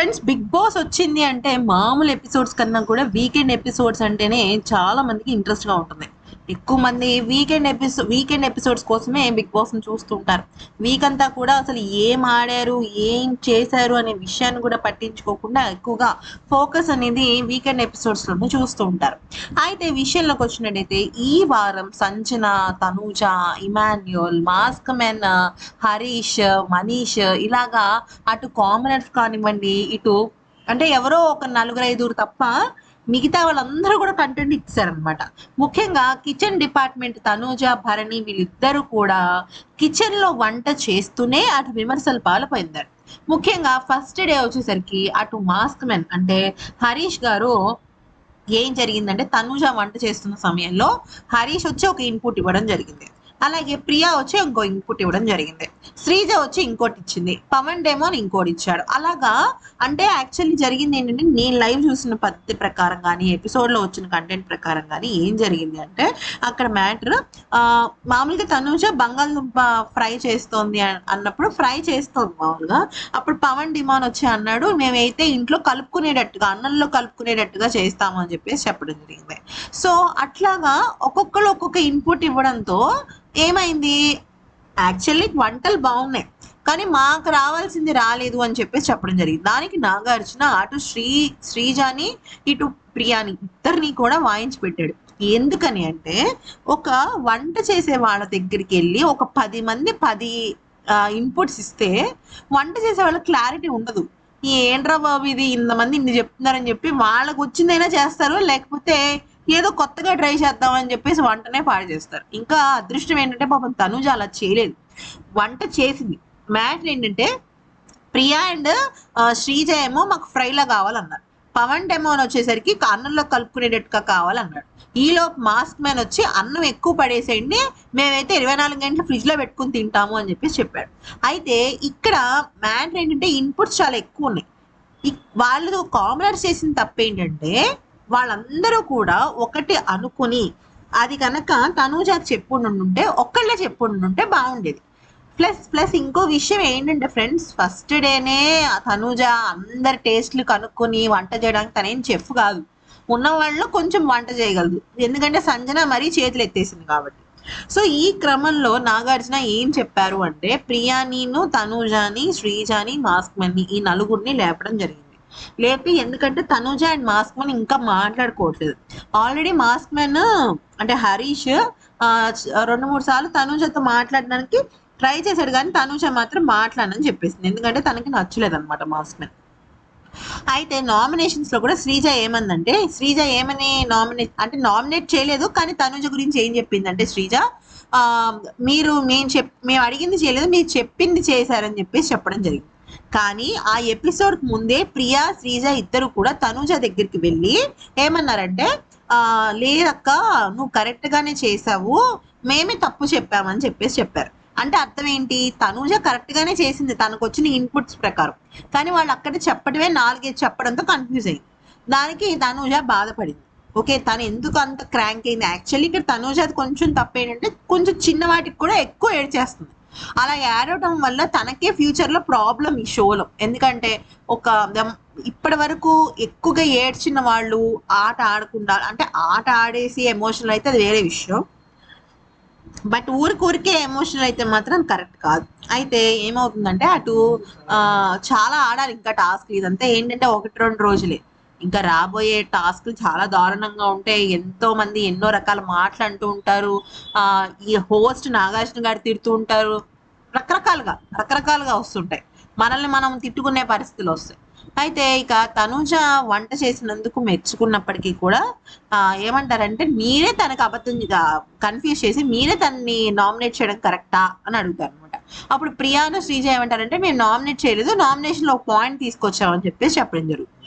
Friends big boss వచ్చింది అంటే మామూలు ఎపిసోడ్స్ కన్నా కూడా వీకెండ్ ఎపిసోడ్స్ అంటేనే చాలా మందికి ఇంట్రెస్ట్గా ఉంటుంది. ఎక్కువ మంది వీకెండ్ ఎపిసోడ్ వీకెండ్ ఎపిసోడ్స్ కోసమే బిగ్ బాస్ చూస్తుంటారు. వీక్ అంతా కూడా అసలు ఏం ఆడారు ఏం చేశారు అనే విషయాన్ని కూడా పట్టించుకోకుండా ఎక్కువగా ఫోకస్ అనేది వీకెండ్ ఎపిసోడ్స్లోనే చూస్తూ ఉంటారు. అయితే విషయంలోకి వచ్చినట్టయితే ఈ వారం Sanjana Tanuja Emmanuel mask men Harish Manish ఇలాగా అటు కామనర్స్ కానివ్వండి ఇటు అంటే ఎవరో ఒక నలుగురు ఐదుగురు తప్ప మిగతా వాళ్ళందరూ కూడా కంటెంట్ ఇచ్చారనమాట ముఖ్యంగా కిచెన్ డిపార్ట్మెంట్ తనూజ భరణి వీళ్ళిద్దరూ కూడా కిచెన్లో వంట చేస్తూనే అటు విమర్శలు పాల్పోయిందారు ముఖ్యంగా ఫస్ట్ డే వచ్చేసరికి అటు మాస్క్ మెన్ అంటే హరీష్ గారు ఏం జరిగిందంటే తనూజ వంట చేస్తున్న సమయంలో హరీష్ వచ్చి ఒక ఇన్పుట్ ఇవ్వడం జరిగింది. అలాగే ప్రియా వచ్చి ఇంకో ఇన్పుట్ ఇవ్వడం జరిగింది. శ్రీజ వచ్చి ఇంకోటి ఇచ్చింది. పవన్ డేమోన్ ఇంకోటి ఇచ్చాడు. అలాగా? అంటే యాక్చువల్లీ జరిగింది ఏంటంటే నేను లైవ్ చూసిన పద్ధతి ప్రకారం కానీ ఎపిసోడ్లో వచ్చిన కంటెంట్ ప్రకారం కానీ ఏం జరిగింది అంటే అక్కడ మ్యాటర్ మామూలుగా తనూజ బంగాళదుంప ఫ్రై చేస్తోంది అన్నప్పుడు ఫ్రై చేస్తోంది మామూలుగా. అప్పుడు పవన్ డిమాన్ వచ్చి అన్నాడు మేమైతే ఇంట్లో కలుపుకునేటట్టుగా అన్నంలో కలుపుకునేటట్టుగా చేస్తాము అని చెప్పేసి చెప్పడం జరిగింది. సో అట్లాగా ఒక్కొక్కరు ఒక్కొక్క ఇన్పుట్ ఇవ్వడంతో ఏమైంది? యాక్చువల్లీ వంటలు బాగున్నాయి. కానీ మాకు రావాల్సింది రాలేదు అని చెప్పేసి చెప్పడం జరిగింది. దానికి నాగార్జున అటు శ్రీ శ్రీజాని ఇటు ప్రియాని ఇద్దరిని కూడా వాయించి పెట్టాడు. ఎందుకని అంటే ఒక వంట చేసే వాళ్ళ దగ్గరికి వెళ్ళి ఒక పది మంది పది ఇన్పుట్స్ ఇస్తే వంట చేసే వాళ్ళకి క్లారిటీ ఉండదు. ఏంట్రా బాబు ఇది? ఇంతమంది ఇన్ని చెప్తున్నారని చెప్పి వాళ్ళకు వచ్చిందైనా చేస్తారు లేకపోతే ఏదో కొత్తగా ట్రై చేద్దామని చెప్పేసి వంటనే పాడు చేస్తారు. ఇంకా అదృష్టం ఏంటంటే పాపం తనుజ అలా చేయలేదు. వంట చేసింది. మ్యాటర్ ఏంటంటే ప్రియా అండ్ శ్రీజ ఏమో మాకు ఫ్రైలా కావాలన్నారు. పవన్ డెమోన్ వచ్చేసరికి అన్నంలో కలుపుకునేటట్టుగా కావాలన్నాడు ఈలోపు మాస్క్ మ్యాన్ వచ్చి అన్నం ఎక్కువ పడేసేయండి మేమైతే ఇరవై నాలుగు గంటలు ఫ్రిడ్జ్లో పెట్టుకుని తింటాము అని చెప్పేసి చెప్పాడు. అయితే ఇక్కడ మ్యాటర్ ఏంటంటే ఇన్పుట్స్ చాలా ఎక్కువ ఉన్నాయి. వాళ్ళు కామనర్స్ చేసిన తప్పేంటంటే వాళ్ళందరూ కూడా ఒకటి అనుకుని అది కనుక తనూజాకి చెప్పుండుంటే ఒక్కళ్ళే చెప్పుండుంటే బాగుండేది. ప్లస్ ప్లస్ ఇంకో విషయం ఏంటంటే ఫ్రెండ్స్ ఫస్ట్ డేనే తనూజ అందరి టేస్ట్లు కనుక్కొని వంట చేయడానికి తనేం చెఫ్ కాదు. ఉన్న వాళ్ళు కొంచెం వంట చేయగలదు. ఎందుకంటే సంజన మరీ చేతులు ఎత్తేసింది కాబట్టి. సో ఈ క్రమంలో నాగార్జున ఏం చెప్పారు అంటే ప్రియానీను తనూజాని శ్రీజాని మాస్క్ మని ఈ నలుగురిని లేపడం జరిగింది. లేపి ఎందుకంటే తనూజ అండ్ మాస్క్ మ్యాన్ ఇంకా మాట్లాడుకోవట్లేదు. ఆల్రెడీ మాస్క్ మ్యాన్ అంటే హరీష్ రెండు మూడు సార్లు తనూజతో మాట్లాడడానికి ట్రై చేశాడు కానీ తనూజ మాత్రం మాట్లాడనని చెప్పేసింది. ఎందుకంటే తనకి నచ్చలేదు అనమాట మాస్క్ మ్యాన్. అయితే నామినేషన్స్లో కూడా శ్రీజ ఏమందంటే శ్రీజ ఏమని నామినేట్ అంటే నామినేట్ చేయలేదు కానీ తనుజ గురించి ఏం చెప్పిందంటే శ్రీజ ఆ మీరు మేము చెప్ మేము అడిగింది చేయలేదు మీరు చెప్పింది చేశారని చెప్పేసి చెప్పడం జరిగింది. కానీ ఆ ఎపిసోడ్ ముందే ప్రియా శ్రీజ ఇద్దరు కూడా తనుజ దగ్గరికి వెళ్ళి ఏమన్నారంటే ఆ లేదక్క నువ్వు కరెక్ట్ గానే చేసావు. మేమే తప్పు చెప్పామని చెప్పేసి చెప్పారు. అంటే అర్థం ఏంటి? తనూజ కరెక్ట్ గానే చేసింది. తనకు వచ్చిన ఇన్పుట్స్ ప్రకారం. కానీ వాళ్ళు అక్కడ చెప్పడమే నాలుగైదు చెప్పడంతో కన్ఫ్యూజ్ అయింది దానికి తనూజ బాధపడింది. ఓకే తను ఎందుకు అంత క్రాంక్ అయింది? యాక్చువల్లీ ఇక్కడ తనూజది కొంచెం తప్పు ఏంటంటే కొంచెం చిన్న వాటికి కూడా ఎక్కువ ఏడ్ చేస్తుంది. అలా యాడ్ వల్ల తనకే ఫ్యూచర్లో ప్రాబ్లం ఈ షోలో. ఎందుకంటే ఒక ఇప్పటి వరకు ఎక్కువగా ఏడ్చిన వాళ్ళు ఆట ఆడకుండా అంటే ఆట ఆడేసి ఎమోషనల్ అయితే అది వేరే విషయం. బట్ ఊరికి ఊరికే ఎమోషనల్ అయితే మాత్రం కరెక్ట్ కాదు. అయితే ఏమవుతుందంటే అటు చాలా ఆడాలి ఇంకా టాస్క్ ఇదంతా. ఏంటంటే ఒకటి రెండు రోజులే. ఇంకా రాబోయే టాస్క్లు చాలా దారుణంగా ఉంటాయి. ఎంతో మంది ఎన్నో రకాల మాటలు అంటూ ఉంటారు. ఆ ఈ హోస్ట్ నాగార్జున గారు తిడుతూ ఉంటారు. రకరకాలుగా రకరకాలుగా వస్తుంటాయి. మనల్ని మనం తిట్టుకునే పరిస్థితులు వస్తాయి. అయితే ఇక తనుజ వంట చేసినందుకు మెచ్చుకున్నప్పటికీ కూడా ఆ, ఏమంటారంటే మీరే తనకు అబద్ధం కన్ఫ్యూజ్ చేసి మీరే తనని నామినేట్ చేయడం కరెక్టా అని అడుగుతారు అనమాట అప్పుడు ప్రియాను శ్రీజ ఏమంటారంటే మేము నామినేట్ చేయలేదు. నామినేషన్లో ఒక పాయింట్ తీసుకొచ్చామని చెప్పేసి చెప్పడం జరుగుతుంది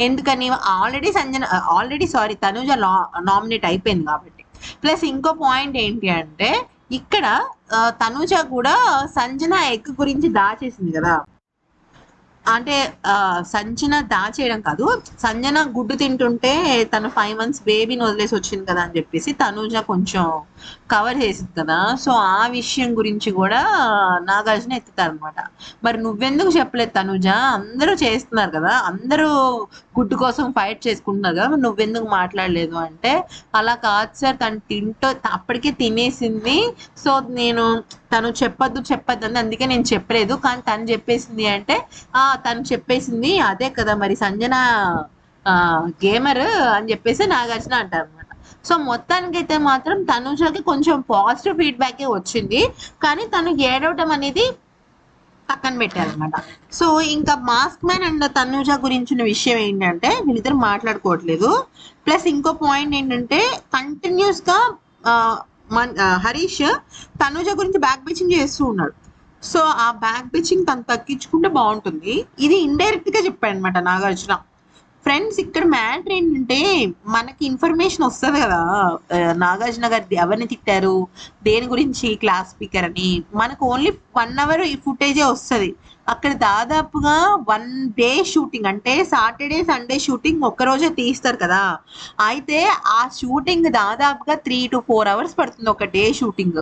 ఎందుకని already Sanjana already sorry Tanuja nominate అయిపోయింది కాబట్టి. ప్లస్ ఇంకో పాయింట్ ఏంటి అంటే ఇక్కడ ఆ, తనుజ కూడా సంజన ఎగ్ గురించి దాచేసింది కదా. అంటే ఆ, సంజన దాచేయడం కాదు. సంజన గుడ్డు తింటుంటే తన ఫైవ్ మంత్స్ బేబీని వదిలేసి వచ్చింది కదా అని చెప్పేసి తనుజ కొంచెం కవర్ చేసింది కదా. సో ఆ విషయం గురించి కూడా నాగార్జున ఎత్తుతారు అనమాట మరి నువ్వెందుకు చెప్పలేదు తనుజ? అందరూ చేస్తున్నారు కదా. అందరూ గుడ్డు కోసం ఫైట్ చేసుకుంటున్నారు కదా. నువ్వెందుకు మాట్లాడలేదు అంటే అలా కాదు సార్. తను తింటో అప్పటికే తినేసింది. సో నేను తను చెప్పొద్దు చెప్పొద్దు అని అందుకే నేను చెప్పలేదు. కానీ తను చెప్పేసింది అంటే ఆ తను చెప్పేసింది అదే కదా మరి సంజన గేమర్ అని చెప్పేసి నాగార్జున అంటారు అనమాట సో మొత్తానికైతే మాత్రం తనుజకి కొంచెం పాజిటివ్ ఫీడ్బ్యాకే వచ్చింది. కానీ తను ఏడవటం అనేది పక్కన పెట్టారనమాట సో ఇంకా మాస్క్ మ్యాన్ అండ్ తనుజ గురించిన విషయం ఏంటంటే వీళ్ళిద్దరు మాట్లాడుకోవట్లేదు. ప్లస్ ఇంకో పాయింట్ ఏంటంటే కంటిన్యూస్గా ఆ, మన్- హరీష్ తనుజ గురించి బ్యాక్ బిచింగ్ చేస్తూ ఉన్నాడు. సో ఆ బ్యాక్ బిచింగ్ తను తగ్గించుకుంటే బాగుంటుంది. ఇది ఇండైరెక్ట్గా చెప్పాడు అనమాట నాగార్జున. ఫ్రెండ్స్ ఇక్కడ మ్యాటర్ ఏంటంటే మనకి ఇన్ఫర్మేషన్ వస్తుంది కదా. నాగార్జున గారి ఎవరిని తిట్టారు? దేని గురించి క్లాస్ స్పీకర్ అని. మనకు ఓన్లీ వన్ అవర్ ఈ ఫుటేజే వస్తుంది. అక్కడ దాదాపుగా వన్ డే షూటింగ్ అంటే సాటర్డే సండే షూటింగ్ ఒక్క రోజే తీస్తారు కదా. అయితే ఆ షూటింగ్ దాదాపుగా త్రీ టు ఫోర్ అవర్స్ పడుతుంది ఒక డే షూటింగ్.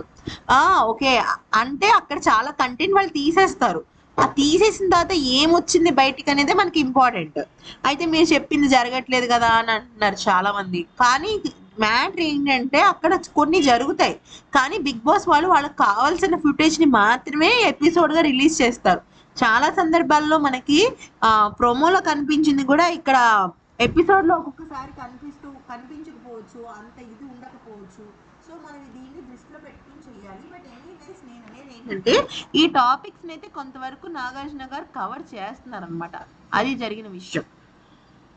ఓకే. అంటే అక్కడ చాలా కంటెంట్ వాళ్ళు తీసేస్తారు. ఆ తీసేసిన తర్వాత ఏమొచ్చింది బయటికి అనేది మనకి ఇంపార్టెంట్. అయితే మీరు చెప్పింది జరగట్లేదు కదా అని అంటున్నారు చాలా మంది కానీ మ్యాటర్ ఏంటంటే అక్కడ కొన్ని జరుగుతాయి. కానీ బిగ్ బాస్ వాళ్ళు వాళ్ళకి కావాల్సిన ఫుటేజ్ని మాత్రమే ఎపిసోడ్గా రిలీజ్ చేస్తారు. చాలా సందర్భాల్లో మనకి ఆ ప్రోమోలో కనిపించింది కూడా ఇక్కడ ఎపిసోడ్లో ఒక్కొక్కసారి కనిపిస్తూ కనిపించకపోవచ్చు అంత ఇది ఉండకపోవచ్చు. సో మనం దీన్ని దృష్టిలో పెట్టుకుని చేయాలి. బట్ ఎనీవేస్ నేను అనేది ఏంటంటే ఈ టాపిక్స్ అయితే కొంతవరకు నాగార్జున గారు కవర్ చేస్తున్నారు అనమాట అది జరిగిన విషయం.